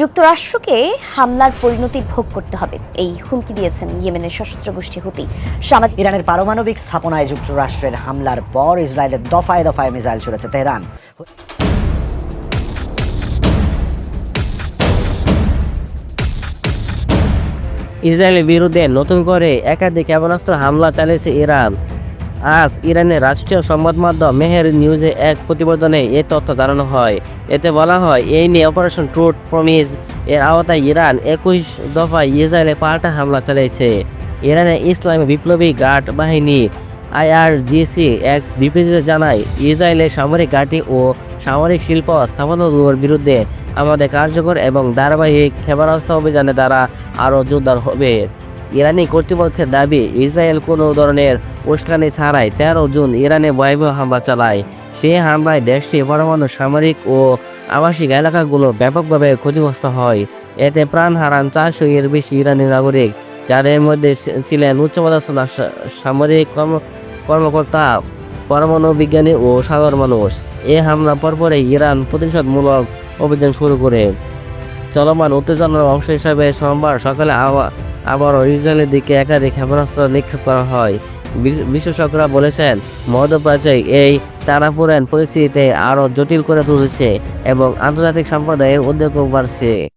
যুক্তরাষ্ট্রকে হামলার পরিণতি ভোগ করতে হবে। এই হুমকি দিয়েছেন ইয়েমেনের সশস্ত্র গোষ্ঠী হুতি। সামাজিক ইরানের পারমাণবিক স্থাপনায় যুক্তরাষ্ট্রের হামলার পর ইসরায়েলের দফায় দফায় মিসাইল ছুড়েছে তেহরান। ইসরায়েলের বিরুদ্ধে নতুন করে একাধিক ক্ষেপণাস্ত্র হামলা চালিয়েছে ইরান। আজ ইরানের রাষ্ট্রীয় সংবাদ মাধ্যম মেহের নিউজে এক প্রতিবেদনে এ তথ্য জানানো হয়। এতে বলা হয়, এই নিয়ে অপারেশন ট্রুথ প্রমিস। এর আওতায় ইরান একুশ দফায় ইসরায়েলে পাল্টা হামলা চালিয়েছে। ইরানের ইসলামী বিপ্লবী গার্ড বাহিনী আইআরজিসি এক বিবৃতিতে জানায় ইসরায়েলের সামরিক ঘাঁটি ও সামরিক শিল্প স্থাপনাগুলোর বিরুদ্ধে আমাদের কার্যকর এবং ধারাবাহিক ক্ষেপণাস্ত্র অভিযানে দ্বারা আরও জোরদার হবে। ইরানি কর্তৃপক্ষের দাবি, ইসরায়েল কোনো ধরনের উস্কানি ছাড়াই তেরো জুন ইরানে ভয়াবহ হামলা চালায়। সেই হামলায় দেশটি পরমাণু সামরিক ও আবাসিক এলাকাগুলো ব্যাপকভাবে ক্ষতিগ্রস্ত হয়। এতে প্রাণ হারান চারশো এর বেশি ইরানি নাগরিক, যাদের মধ্যে ছিলেন উচ্চপদস্থ সা- সামরিক কর্ম, কর্মকর্তা, পরমাণু বিজ্ঞানী ও সাধারণ মানুষ। এই হামলা পরপরে ইরান প্রতিশোধমূলক অভিযান শুরু করে। চলমান উত্তেজনার অংশ হিসাবে সোমবার সকালে আবা- আবারও ইসরায়েলের দিকে একাধিক ক্ষেপণাস্ত্র নিক্ষেপ করা হয়। বিশ- বিশেষজ্ঞরা বলেছেন, মধ্যপ্রাচ্যে এই টানাপোড়েন পরিস্থিতিতে আরও জটিল করে তুলেছে এবং আন্তর্জাতিক সম্প্রদায়ের উদ্বেগও বাড়ছে।